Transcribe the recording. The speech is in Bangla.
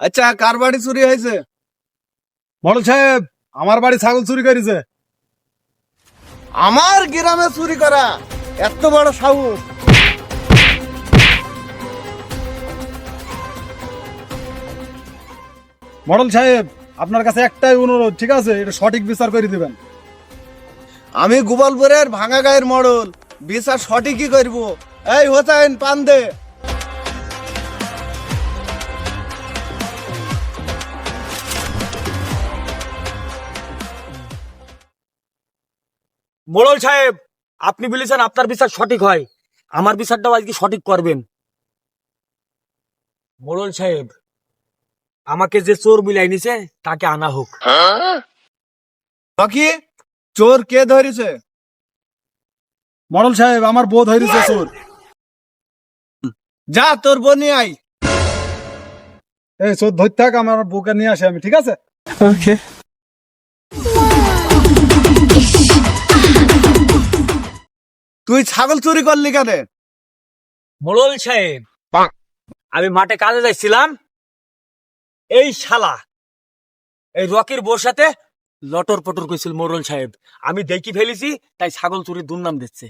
আচ্ছা কার বাড়ি চুরি হয়েছে? মডেল সাহেব আমার বাড়ি ছাগল চুরি করেছে। আমার গ্রামে চুরি করা এত বড় সাহস। মডেল সাহেব আপনার কাছে একটাই অনুরোধ ঠিক আছে? এটা সঠিক বিচার করে দিবেন। আমি গোপালপুরের ভাঙা গায়ের মডল বিচার সঠিকই করব। এই হোসেন পান দে। মোড়ল সাহেব আপনি বলেছেন আপনার বিচার সঠিক হয়। আমার বিচারটাও আজকে সঠিক করবেন। মোড়ল সাহেব আমাকে যে চোর মিলাই নিছে তাকে আনা হোক। বাকি চোর কে ধরেছে? মোড়ল সাহেব আমার বোধ হয়েছে চোর। যা তোর বনি আই এই চোর ধরতে থাক আমার বউকে নিয়ে আসে আমি ঠিক আছে? তুই ছাগল চুরি করলি কেন? মোড়ল সাহেব আমি মাঠে কাজে যাইছিলাম। এই শালা এই রকির বোর সাথে লটর পটর কইছিল মোড়ল সাহেব। আমি দেখি ফেলেছি তাই ছাগল চুরির দুর্নাম দিচ্ছে।